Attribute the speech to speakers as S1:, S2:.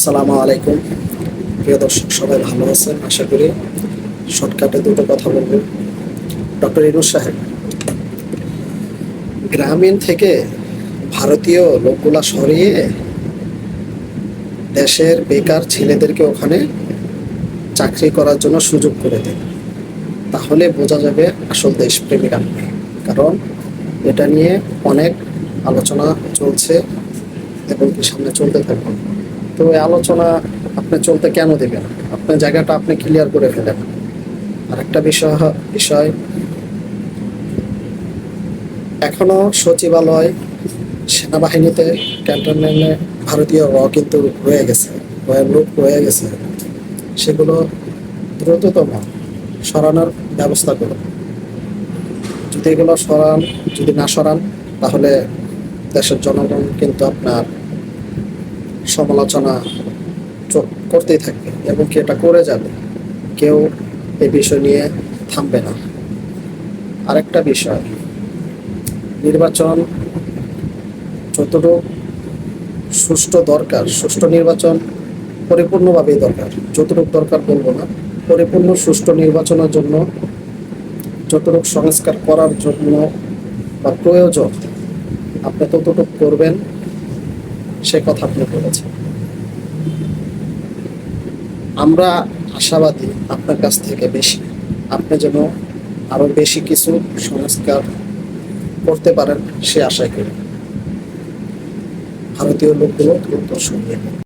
S1: আসসালামু আলাইকুম। প্রিয় দর্শক, সবাই ভালো আছেন? আশা করি শর্টকাটে দুটো কথা বলব। ডক্টর ইনুস সাহেব, গ্রামীণ থেকে ভারতীয় লোকগুলা সরিয়ে দেশের বেকার ছেলেদেরকে ওখানে চাকরি করার জন্য সুযোগ করে দিন। তাহলে বোঝা যাবে আসল দেশপ্রেমিক আপনি কারণ এটা নিয়ে অনেক আলোচনা চলছে এবং সামনে চলতে থাকবে। তো এই আলোচনা আপনি চলতে কেন দেবেন? আপনার জায়গাটা আপনি ক্লিয়ার করে ফেলেন। আরেকটা বিষয় বিষয়, এখনও সচিবালয় সেনাবাহিনীতে ক্যান্টনমেন্টে ভারতীয় র কিন্তু রয়ে গেছে, রয়ের লোক রয়ে গেছে। সেগুলো দ্রুততম সরানোর ব্যবস্থা করুন। যদি এগুলো সরান, যদি না সরান, তাহলে দেশের জনগণ কিন্তু আপনার সমালোচনা করতেই থাকবে এবং কি এটা করে যাবে, কেউ এই বিষয় নিয়ে থামবে না। আরেকটা বিষয়, নির্বাচন যতটুকু সুষ্ঠু দরকার, সুষ্ঠু নির্বাচন পরিপূর্ণভাবেই দরকার। যতটুকু দরকার বলব না, পরিপূর্ণ সুষ্ঠু নির্বাচনের জন্য, যতটুকু সংস্কার করার জন্য বা প্রয়োজন, আপনি ততটুকু করবেন। সে কথা আপনি বলেছেন। আমরা আশাবাদী আপনার কাছ থেকে বেশি। আপনি যেন আরও বেশি কিছু সংস্কার করতে পারেন সে আশায় করি। ভারতীয় লোকগুলো দ্রুত শুনিয়ে।